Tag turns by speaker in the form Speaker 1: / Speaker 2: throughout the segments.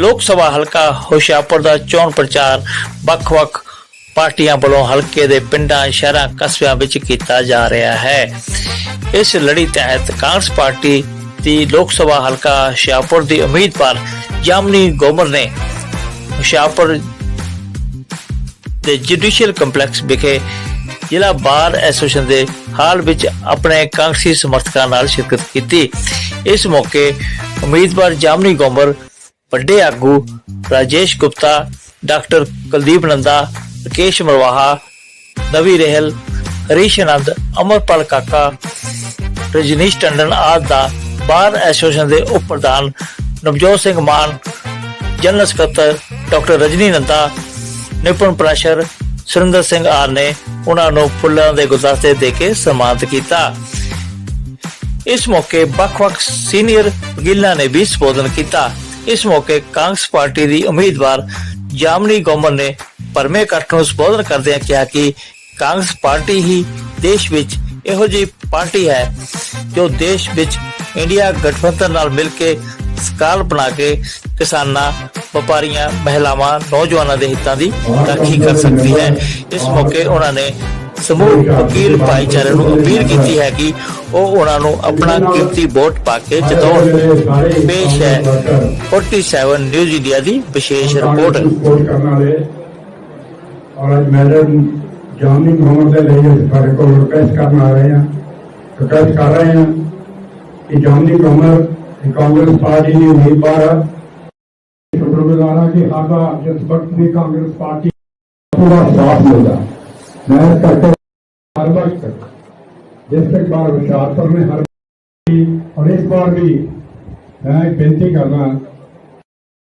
Speaker 1: ਲੋਕ ਸਭਾ ਹਲਕਾ ਹੁਸ਼ਿਆਰਪੁਰ ਦਾ ਚੋਣ ਪ੍ਰਚਾਰ ਵੱਖ-ਵੱਖ ਪਾਰਟੀਆਂ ਵੱਲੋਂ ਹਲਕੇ ਦੇ ਪਿੰਡਾਂ, ਸ਼ਹਿਰਾਂ, ਕਸਬਿਆਂ ਵਿੱਚ ਕੀਤਾ ਜਾ ਰਿਹਾ ਹੈ। ਇਸ ਲੜੀ ਤਹਿਤ ਕਾਂਗਰਸ ਪਾਰਟੀ ਦੀ ਲੋਕ ਸਭਾ ਹਲਕਾ ਹੁਸ਼ਿਆਰਪੁਰ ਦੀ ਉਮੀਦਵਾਰ ਜਾਮਨੀ ਗੋਮਰ ਨੇ ਹੁਸ਼ਿਆਰਪੁਰ ਦੇ ਜੁਡੀਸ਼ੀਅਲ ਕੰਪਲੈਕਸ ਵਿਖੇ ਜ਼ਿਲ੍ਹਾ ਬਾਰ ਐਸੋਸੀਏਸ਼ਨ ਦੇ ਹਾਲ ਵਿੱਚ ਆਪਣੇ ਕਾਂਗਰਸੀ ਸਮਰਥਕਾਂ ਨਾਲ ਸ਼ਿਰਕਤ ਕੀਤੀ। ਇਸ ਮੌਕੇ ਉਮੀਦਵਾਰ ਜਾਮਨੀ ਗੋਮਰ ਵੱਡੇ ਆਗੂ ਰਾਜੇਸ਼ ਗੁਪਤਾ, ਡਾਕਟਰ ਕੁਲਦੀਪ ਨੰਦਾ ਰਕੇਸ਼ ਮਰਵਾਹਾ, ਨਵੀ ਰਹਿਲ, ਹਰੀਸ਼ ਆਨੰਦ, ਅਮਰਪਾਲ ਕਾਕਾ, ਰਜਨੀਸ਼ ਟੰਡਨ ਆਦਿ ਦਾ ਬਾਰ ਐਸੋਸੀਏਸ਼ਨ ਦੇ ਉਪ ਪ੍ਰਧਾਨ ਨਵਜੋਤ ਸਿੰਘ ਮਾਨ, ਜਨਰਲ ਸਕੱਤਰ ਡਾਕਟਰ ਰਜਨੀ ਨੰਦਾ, ਨਿਪੁੰਨ ਪ੍ਰਸ਼ਰ ਸੁਰਿੰਦਰ ਸਿੰਘ ਆਰ ਨੇ ਉਹਨਾਂ ਨੂੰ ਫੁੱਲਾਂ ਦੇ ਗੁਲਦਸਤੇ ਦੇ ਕੇ ਸਨਮਾਨਿਤ ਕੀਤਾ। ਇਸ ਮੌਕੇ ਵੱਖ-ਵੱਖ ਸੀਨੀਅਰ ਵਕੀਲਾਂ ਨੇ ਵੀ ਸੰਬੋਧਨ ਕੀਤਾ। ਇਸ ਮੌਕੇ ਕਾਂਗਰਸ ਪਾਰਟੀ ਦੀ ਉਮੀਦਵਾਰ ਜਾਮਨੀ ਗੋਮਰ ਨੇ ਪਰਮੇ ਇਕੱਠ ਨੂੰ ਸੰਬੋਧਨ ਕਰਦਿਆਂ ਕਿਹਾ ਕਿ ਕਾਂਗਰਸ ਪਾਰਟੀ ਹੀ ਦੇਸ਼ ਵਿੱਚ ਇਹੋ ਜਿਹੀ ਪਾਰਟੀ ਹੈ ਜੋ ਦੇਸ਼ ਵਿੱਚ ਇੰਡੀਆ ਗਠਬੰਧਨ ਨਾਲ ਮਿਲ ਕੇ ਸਰਕਾਰ ਬਣਾ ਕੇ ਕਿਸਾਨਾਂ, ਵਪਾਰੀਆਂ, ਮਹਿਲਾਵਾਂ, ਨੌਜਵਾਨਾਂ ਦੇ ਹਿੱਤਾਂ ਦੀ ਰਾਖੀ ਕਰ ਸਕਦੀ ਹੈ। ਇਸ ਮੌਕੇ ਉਹਨਾਂ ਨੇ ਸਮੂਹ ਵਕੀਲ ਭਾਈਚਾਰੇ ਨੂੰ ਅਪੀਲ ਕੀਤੀ ਹੈ ਕਿ ਉਹ ਉਹਨਾਂ ਨੂੰ ਆਪਣਾ ਕੀਮਤੀ ਵੋਟ ਪਾ ਕੇ ਜਿਤਾਉਣ। ਪੇਸ਼ ਹੈ 47 ਨਿਊਜ਼ ਇੰਡੀਆ ਦੀ ਵਿਸ਼ੇਸ਼ ਰਿਪੋਰਟ
Speaker 2: ਔਰ ਅੱਜ ਮੈਡਮ ਜਾਨੀ ਮੁਹੰਮਦ ਦੇ ਲਈ ਅਸੀਂ ਕੋਲ ਰਿਕਵੈਸਟ ਕਰਨ ਆ ਰਹੇ ਹਾਂ। ਰਿਕਵੈਸਟ ਕਰ ਰਹੇ ਹਾਂ ਕਿ ਜਾਨੀ ਮੁਹੰਮਦ ਕਾਂਗਰਸ ਪਾਰਟੀ ਦੀ ਉਮੀਦਵਾਰ ਹੈ ਸ਼ੁਕਰਗੁਜ਼ਾਰ ਹਾਂ ਕਿ ਸਾਡਾ ਜਿਸ ਵਕਤ ਵੀ ਕਾਂਗਰਸ ਪਾਰਟੀ ਪੂਰਾ ਸਾਥ ਮਿਲਦਾ। ਮੈਂ ਇਸ ਕਰਕੇ ਹਰ ਵਕਤ ਜਿਸ ਤੱਕ ਬਾਰ ਹੁਸ਼ਿਆਰਪੁਰ ਨੇ ਹਰ ਔਰ ਇਸ ਬਾਰ ਵੀ ਮੈਂ ਬੇਨਤੀ ਕਰਦਾ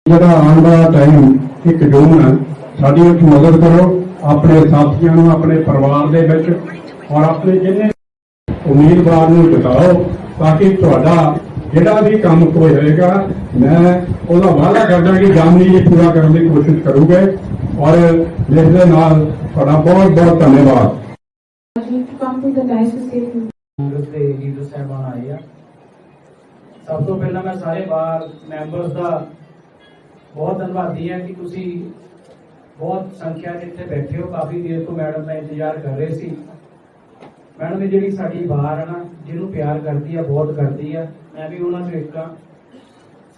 Speaker 2: ਜਿਹੜਾ ਆਉਣ ਵਾਲਾ ਟਾਈਮ ਇੱਕ ਜੂਨ ਹੈ, ਸਾਡੀ ਉਸ ਮਦਦ ਕਰੋ, ਆਪਣੇ ਸਾਥੀਆਂ ਨੂੰ, ਆਪਣੇ ਪਰਿਵਾਰ ਦੇ ਵਿੱਚ ਔਰ ਆਪਣੇ ਜਿੰਨੇ ਉਮੀਦਵਾਰ ਨੂੰ ਜਿਤਾਓ ਤਾਂ ਕਿ ਤੁਹਾਡਾ ਜਿਹੜਾ ਵੀ ਕੰਮ ਕੋਈ ਹੋਏਗਾ, ਮੈਂ ਉਹਦਾ ਵਾਅਦਾ ਕਰਦਾ ਕਿ ਜਾਮਨੀ ਜੀ ਪੂਰਾ ਕਰਨ ਦੀ ਕੋਸ਼ਿਸ਼ ਕਰੂਗੇ। ਔਰ ਇਸ ਦੇ ਨਾਲ ਤੁਹਾਡਾ ਬਹੁਤ ਬਹੁਤ ਧੰਨਵਾਦ।
Speaker 3: ਕਾਂਗਰਸ ਦੇ ਲੀਡਰ ਸਾਹਿਬਾਨ ਆਏ ਆ। ਸਭ ਤੋਂ ਪਹਿਲਾਂ ਮੈਂ ਸਾਰੇ ਬਾਰ ਮੈਂਬਰਸ ਦਾ ਬਹੁਤ ਧੰਨਵਾਦੀ ਹਾਂ ਕਿ ਤੁਸੀਂ ਬਹੁਤ ਸੰਖਿਆ 'ਚ ਇੱਥੇ ਬੈਠੇ ਹੋ। ਕਾਫੀ ਦੇਰ ਤੋਂ ਮੈਡਮ ਦਾ ਇੰਤਜ਼ਾਰ ਕਰ ਰਹੇ ਸੀ। ਮੈਡਮ, ਇਹ ਜਿਹੜੀ ਸਾਡੀ ਬਾਰ ਹੈ ਨਾ, ਜਿਹਨੂੰ ਪਿਆਰ ਕਰਦੀ ਆ, ਬਹੁਤ ਕਰਦੀ ਆ, ਮੈਂ ਵੀ ਉਹਨਾਂ 'ਚੋਂ ਇੱਕ ਆ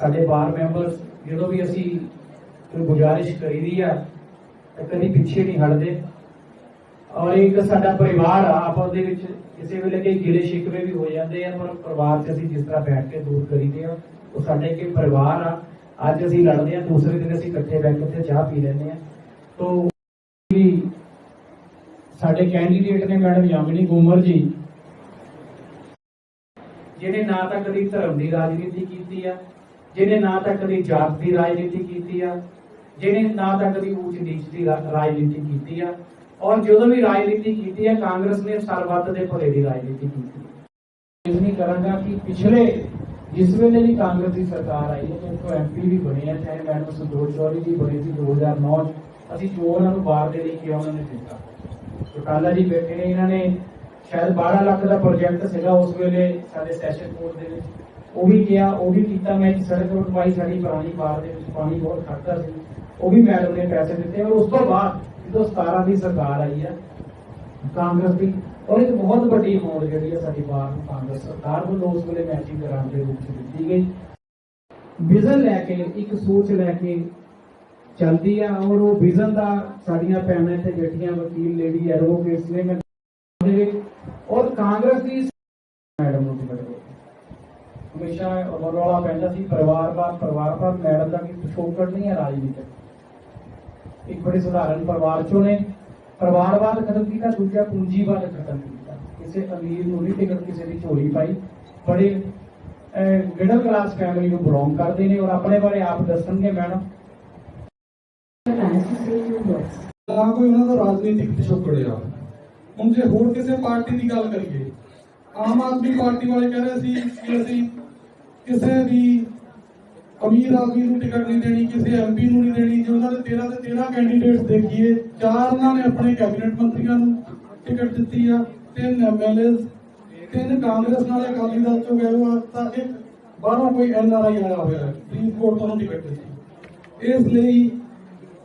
Speaker 3: ਸਾਡੇ ਬਾਰ ਮੈਂਬਰਸ, ਜਦੋਂ ਵੀ ਅਸੀਂ ਕੋਈ ਗੁਜ਼ਾਰਿਸ਼ ਕਰੀਦੀ ਆ ਕਦੀ ਪਿੱਛੇ ਨਹੀਂ ਹਟਦੇ। ਔਰ ਇੱਕ ਸਾਡਾ ਪਰਿਵਾਰ ਆਪਸ ਦੇ ਵਿੱਚ ਕਿਸੇ ਵੇਲੇ ਕਈ ਗਿਲੇ ਸ਼ਿਕਵੇ ਵੀ ਹੋ ਜਾਂਦੇ ਆ, ਪਰ ਪਰਿਵਾਰ 'ਚ ਅਸੀਂ ਜਿਸ ਤਰ੍ਹਾਂ ਬੈਠ ਕੇ ਦੂਰ ਕਰੀਦੇ ਆ ਉਹ ਸਾਡੇ ਇੱਕ ਪਰਿਵਾਰ ਆ। ਅੱਜ ਅਸੀਂ ਲੜਦੇ ਆ ਦੂਸਰੇ ਦਿਨ ਅਸੀਂ ਇਕੱਠੇ ਬੈਠ ਕੇ ਚਾਹ ਪੀ ਲੈਂਦੇ ਆ ਤੋਂ ਵੀ ਸਾਡੇ ਕੈਂਡੀਡੇਟ ਨੇ ਮੈਡਮ ਯਾਮਿਨੀ ਗੋਮਰ ਜੀ, ਜਿਹਨੇ ਨਾ ਤਾਂ ਕਦੀ ਧਰਮ ਦੀ ਰਾਜਨੀਤੀ ਕੀਤੀ ਆ, ਜਿਹਨੇ ਨਾ ਤਾਂ ਕਦੀ ਜਾਤ ਦੀ ਰਾਜਨੀਤੀ ਕੀਤੀ ਆ ਜਿਹਨੇ ਨਾ ਤਾਂ ਕਦੀ ਉੱਚ ਨੀਚ ਦੀ ਰਾਜਨੀਤੀ ਕੀਤੀ ਆ। ਔਰ ਜਦੋਂ ਵੀ ਰਾਜਨੀਤੀ ਕੀਤੀ ਹੈ ਕਾਂਗਰਸ ਨੇ ਸਰਬੱਤ ਦੇ ਭਲੇ ਦੀ ਰਾਜਨੀਤੀ ਕੀਤੀ। ਇਸ ਨਹੀਂ ਕਰਾਂਗਾ ਕਿ ਪਿਛਲੇ ਜਿਸ ਵੇਲੇ ਵੀ ਕਾਂਗਰਸ ਦੀ ਸਰਕਾਰ ਆਈ ਹੈ ਤੋਂ ਐਮਪੀ ਵੀ ਬਣੇ ਆ, ਚਾਹੇ ਮੈਡਮ ਸੰਤੋਸ਼ ਚੌਧਰੀ ਜੀ ਬਣੇ ਸੀ 2009 ਚ। ਅਸੀਂ ਜੋ ਉਹਨਾਂ ਨੂੰ ਬਾਹਰ ਦੇ ਲਈ ਕਿਹਾ ਉਹਨਾਂ ਨੇ ਦਿੱਤਾ ਟੋਟਾਲਾ ਜੀ ਬੈਠੇ ਨੇ, ਇਹਨਾਂ ਨੇ ਸ਼ਾਇਦ 12 ਲੱਖ ਦਾ ਪ੍ਰੋਜੈਕਟ ਸੀਗਾ ਉਸ ਵੇਲੇ ਸਾਡੇ ਸੈਸ਼ਨ ਕੋਰਟ ਦੇ ਵਿੱਚ। ਉਹ ਵੀ ਕਿਹਾ, ਉਹ ਵੀ ਕੀਤਾ ਮੈਂ ਇੱਕ ਸੜਕ ਬਣਵਾਈ ਸਾਡੀ ਪੁਰਾਣੀ ਬਾਰ ਦੇ ਵਿੱਚ ਪਾਣੀ ਬਹੁਤ ਖੜਦਾ ਸੀ। ਉਹ ਵੀ ਮੈਡਮ ਨੇ ਪੈਸੇ ਦਿੱਤੇ ਔਰ ਉਸ ਤੋਂ ਬਾਅਦ ਜਦੋਂ 17 ਦੀ ਸਰਕਾਰ ਆਈ ਹੈ ਕਾਂਗਰਸ ਦੀ, ਔਰ ਇੱਕ ਬਹੁਤ ਵੱਡੀ ਅਮਾਉਂਟ ਜਿਹੜੀ ਹੈ ਸਾਡੀ ਬਾਹਰ ਨੂੰ ਕਾਂਗਰਸ ਸਰਕਾਰ ਵੱਲੋਂ ਉਸ ਵੇਲੇ ਮੈਚਿੰਗ ਕਰਾਉਣ ਦੇ ਰੂਪ ਚ ਦਿੱਤੀ ਗਈ। ਵਿਜ਼ਨ ਲੈ ਕੇ, ਇੱਕ ਸੋਚ ਲੈ ਕੇ ਚੱਲਦੀ ਆ ਔਰ ਉਹ ਵਿਜ਼ਨ ਦਾ ਸਾਡੀਆਂ ਭੈਣਾਂ ਤੇ ਬੈਠੀਆਂ ਵਕੀਲ ਲੇਡੀ ਐਡਵੋਕੇਟਸ ਨੇ ਮੈਂ ਔਰ ਕਾਂਗਰਸ ਦੀ ਮੈਡਮ ਨੂੰ ਟਿਕਟ ਦਿੱਤੀ ਹਮੇਸ਼ਾ ਰੌਲਾ ਪੈਂਦਾ ਸੀ ਪਰਿਵਾਰਵਾਦ ਪਰਿਵਾਰਵਾਦ ਮੈਡਮ ਦਾ ਕੋਈ ਪਿਛੋਕੜ ਨਹੀਂ ਹੈ ਰਾਜਨੀਤਿਕ ਇੱਕ ਬੜੇ ਸਧਾਰਨ ਪਰਿਵਾਰ ਚੋਂ ਨੇ। ਪਰਿਵਾਰਵਾਦ ਖਤਮ ਕੀਤਾ ਦੂਜਾ ਪੂੰਜੀਵਾਦ ਖਤਮ ਕੀਤਾ। ਕਿਸੇ ਅਮੀਰ ਨੂੰ ਨਹੀਂ ਟਿਕਟ ਕਿਸੇ ਦੀ ਝੋਲੀ ਪਾਈ। ਬੜੇ ਮਿਡਲ ਕਲਾਸ ਫੈਮਿਲੀ ਨੂੰ ਬਿਲੋਂਗ ਕਰਦੇ ਨੇ ਔਰ ਆਪਣੇ ਬਾਰੇ ਆਪ ਦੱਸਣਗੇ ਮੈਡਮ.
Speaker 4: ਨਾ ਕੋਈ ਉਹਨਾਂ ਦਾ ਰਾਜਨੀਤਿਕ ਪਿਛੋਕੜ ਆ। ਹੁਣ ਜੇ ਹੋਰ ਕਿਸੇ ਪਾਰਟੀ ਦੀ ਗੱਲ ਕਰੀਏ, ਆਮ ਆਦਮੀ ਪਾਰਟੀ ਵਾਲੇ ਕਹਿ ਰਹੇ ਸੀ ਕਿ ਅਸੀਂ ਕਿਸੇ ਵੀ ਅਮੀਰ ਆਦਮੀ ਨੂੰ ਟਿਕਟ ਨਹੀਂ ਦੇਣੀ, ਕਿਸੇ ਐਮਪੀ ਨੂੰ ਨਹੀਂ ਦੇਣੀ, ਜੇ ਉਹਨਾਂ ਦੇ 13 ਤੇ 13 ਕੈਂਡੀਡੇਟਸ ਦੇਖੀਏ, ਚਾਰ ਉਹਨਾਂ ਨੇ ਆਪਣੇ ਕੈਬਨਿਟ ਮੰਤਰੀਆਂ ਨੂੰ ਟਿਕਟ ਦਿੱਤੀ ਆ, ਤਿੰਨ ਐਮਐਲਏਸ ਤਿੰਨ ਕਾਂਗਰਸ ਨਾਲ ਅਕਾਲੀ ਦਲ ਤੋਂ ਗਏ ਹੋਏ ਤਾਂ ਇੱਕ ਬਾਹਰੋਂ ਕੋਈ ਐਨਆਰਆਈ ਆਇਆ ਹੋਇਆ ਹੈ ਫਰੀਦਕੋਟ ਤੋਂ ਟਿਕਟ ਦਿੱਤੀ। ਇਸ ਲਈ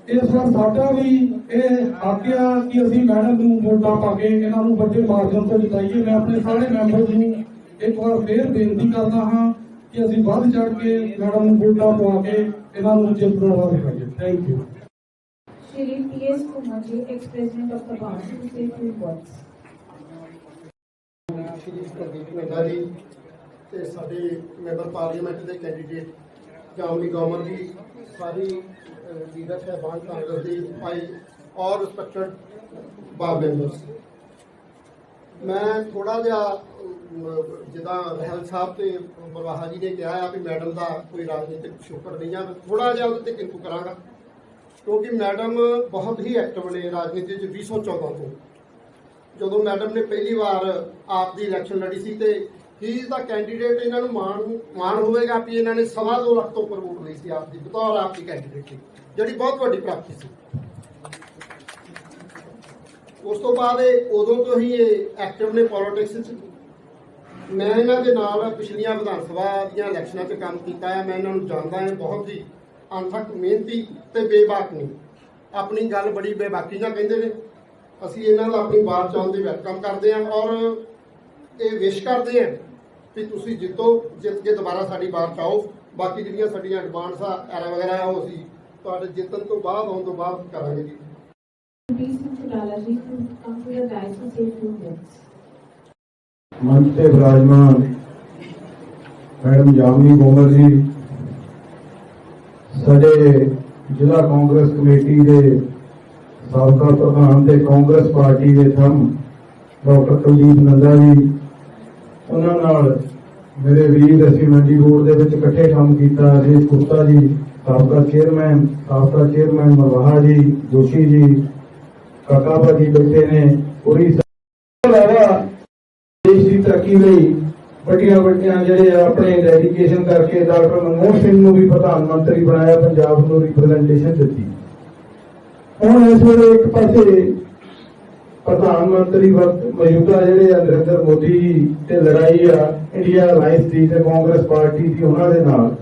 Speaker 4: ਇਸ ਵਾਰ ਸਾਡਾ ਵੀ ਇਹ ਹੱਕ ਆ ਕਿ ਅਸੀਂ ਮੈਡਮ ਨੂੰ ਵੋਟਾਂ ਪਾ ਕੇ ਇਹਨਾਂ ਨੂੰ ਵੱਡੇ ਮਾਰਜਨ ਤੋਂ ਜਿਤਾਈਏ ਮੈਂ ਆਪਣੇ ਸਾਰੇ ਮੈਂਬਰ ਨੂੰ ਇੱਕ ਵਾਰ ਫੇਰ ਬੇਨਤੀ ਕਰਦਾ ਹਾਂ ਕਿ ਅਸੀਂ ਵੱਧ ਚੜ ਕੇ ਮੈਡਮ ਨੂੰ ਵੋਟਾਂ ਪਵਾ ਕੇ ਇਹਨਾਂ ਨੂੰ ਜਿੱਤਣ ਵਾਲਾ ਦਿਖਾਈਏ thank you
Speaker 5: Shri P.S. Kumaji, ex-president of the bar, to say few words.
Speaker 6: Shri Pradeep Nadda ji ਤੇ ਸਾਡੇ ਮੈਂਬਰ ਪਾਰਲੀਮੈਂਟ ਦੇ ਕੈਂਡੀਡੇਟ ਜਾਮਨੀ ਗੌਮਰ ਜੀ ਸਾਰੀ ਲੀਡਰ ਸਾਹਿਬਾਨ ਕਾਂਗਰਸ ਦੀ ਭਾਈ ਔਰ ਰਿਸਪੈਕਟਡ ਬਾਰ ਮੈਂਬਰਸ ਮੈਂ ਥੋੜਾ ਜਿਹਾ ਜਿੱਦਾਂ ਰਹਿਲ ਸਾਹਿਬ ਤੇ ਬਰਵਾਹਾ ਜੀ ਨੇ ਕਿਹਾ ਆ ਵੀ ਮੈਡਮ ਦਾ ਕੋਈ ਰਾਜਨੀਤਿਕ ਸ਼ੁਕਰ ਨਹੀਂ ਆ ਥੋੜਾ ਜਿਹਾ ਉਹਦੇ ਤੇ ਕਿੰਤੂ ਕਰਾਂਗਾ। ਕਿਉਂਕਿ ਮੈਡਮ ਬਹੁਤ ਹੀ ਐਕਟਿਵ ਨੇ ਰਾਜਨੀਤੀ 'ਚ 2014 ਤੋਂ। ਜਦੋਂ ਮੈਡਮ ਨੇ ਪਹਿਲੀ ਵਾਰ ਆਪ ਦੀ ਇਲੈਕਸ਼ਨ ਲੜੀ ਸੀ ਤੇ ਹੀ ਇਜ਼ ਦਾ ਕੈਂਡੀਡੇਟ ਇਹਨਾਂ ਨੂੰ ਮਾਣ ਮਾਣ ਹੋਵੇਗਾ ਵੀ ਇਹਨਾਂ ਨੇ ਸਵਾ ਦੋ ਲੱਖ ਤੋਂ ਉੱਪਰ ਵੋਟ ਲਈ ਸੀ, ਆਪ ਦੀ, ਬਤੌਰ ਆਪ ਦੀ ਕੈਂਡੀਡੇਟ ਦੀ ਜਿਹੜੀ ਬਹੁਤ ਵੱਡੀ ਪ੍ਰਾਪਤੀ ਸੀ। ਉਸ ਤੋਂ ਬਾਅਦ ਇਹ ਉਦੋਂ ਤੋਂ ਹੀ ਇਹ ਐਕਟਿਵ ਨੇ ਪੋਲਿਟਿਕਸ 'ਚ ਮੈਂ ਇਹਨਾਂ ਦੇ ਨਾਲ ਪਿਛਲੀਆਂ ਵਿਧਾਨ ਸਭਾ ਦੀਆਂ ਇਲੈਕਸ਼ਨਾਂ 'ਚ ਕੰਮ ਕੀਤਾ ਹੈ ਮੈਂ ਇਹਨਾਂ ਨੂੰ ਜਾਣਦਾ ਹਾਂ ਬਹੁਤ ਹੀ ਅਣਥੱਕ, ਮਿਹਨਤੀ ਤੇ ਬੇਬਾਕ ਨੇ। ਆਪਣੀ ਗੱਲ ਬੜੀ ਬੇਬਾਕੀ ਨਾਲ ਕਹਿੰਦੇ ਨੇ। ਅਸੀਂ ਇਹਨਾਂ ਦਾ ਆਪਣੀ ਬਾਰ ਚਾਉਣ ਦੀ ਵੈਲਕਮ ਕਰਦੇ ਹਾਂ ਔਰ ਇਹ ਵਿਸ਼ ਕਰਦੇ ਹਾਂ ਕਿ ਤੁਸੀਂ ਜਿੱਤੋ, ਜਿੱਤ ਕੇ ਦੁਬਾਰਾ ਸਾਡੀ ਬਾਰ ਚਾਓ ਬਾਕੀ ਜਿਹੜੀਆਂ ਸਾਡੀਆਂ ਐਡਵਾਂਸ ਆ ਐਰਾ ਵਗੈਰਾ ਉਹ ਅਸੀਂ ਤੁਹਾਡੇ ਜਿੱਤਣ ਤੋਂ ਬਾਅਦ, ਆਉਣ ਤੋਂ ਬਾਅਦ ਕਰਾਂਗੇ ਜੀ।
Speaker 2: ਮੰਚ ਤੇ ਵਿਰਾਜਮਾਨ ਮੈਡਮ ਜਾਮਨੀ ਗੋਮਰ ਜੀ, ਸਾਡੇ ਜ਼ਿਲ੍ਹਾ ਕਾਂਗਰਸ ਕਮੇਟੀ ਦੇ ਸਾਬਕਾ ਪ੍ਰਧਾਨ ਤੇ ਕਾਂਗਰਸ ਪਾਰਟੀ ਦੇ ਥੰਮ ਡਾਕਟਰ ਕੁਲਦੀਪ ਨੰਦਾ ਜੀ, ਉਹਨਾਂ ਨਾਲ ਮੇਰੇ ਵੀਰ ਅਸੀਂ ਮੰਡੀ ਬੋਰਡ ਦੇ ਵਿੱਚ ਇਕੱਠੇ ਕੰਮ ਕੀਤਾ ਅਜੇ ਗੁਪਤਾ ਜੀ, ਸਾਬਕਾ ਚੇਅਰਮੈਨ ਸਾਬਕਾ ਚੇਅਰਮੈਨ ਮਰਵਾਹਾ ਜੀ, ਜੋਸ਼ੀ ਜੀ ਕਾਕਾ ਭਾਜੀ ਬੈਠੇ ਨੇ ਪੂਰੀ ਸ- ਦੇਸ਼ ਦੀ ਤਰੱਕੀ ਲਈ ਵੱਡੀਆਂ ਵੱਡੀਆਂ ਜਿਹੜੇ ਆਪਣੇ ਡੈਡੀਕੇਸ਼ਨ ਕਰਕੇ ਡਾਕਟਰ ਮਨਮੋਹਨ ਸਿੰਘ ਨੂੰ ਵੀ ਪ੍ਰਧਾਨ ਮੰਤਰੀ ਬਣਾਇਆ, ਪੰਜਾਬ ਨੂੰ ਰਿਪਰੈਜ਼ੈਂਟੇਸ਼ਨ ਦਿੱਤੀ। ਹੁਣ ਇਸ ਵੇਲੇ ਇੱਕ ਪਾਸੇ ਪ੍ਰਧਾਨ ਮੰਤਰੀ ਮੌਜੂਦਾ ਜਿਹੜੇ ਆ ਨਰਿੰਦਰ ਮੋਦੀ ਤੇ ਲੜਾਈ ਆ, ਇੰਡੀਆ ਅਲਾਈਅੰਸ ਦੀ ਤੇ ਕਾਂਗਰਸ ਪਾਰਟੀ ਦੀ, ਉਹਨਾਂ ਦੇ ਨਾਲ।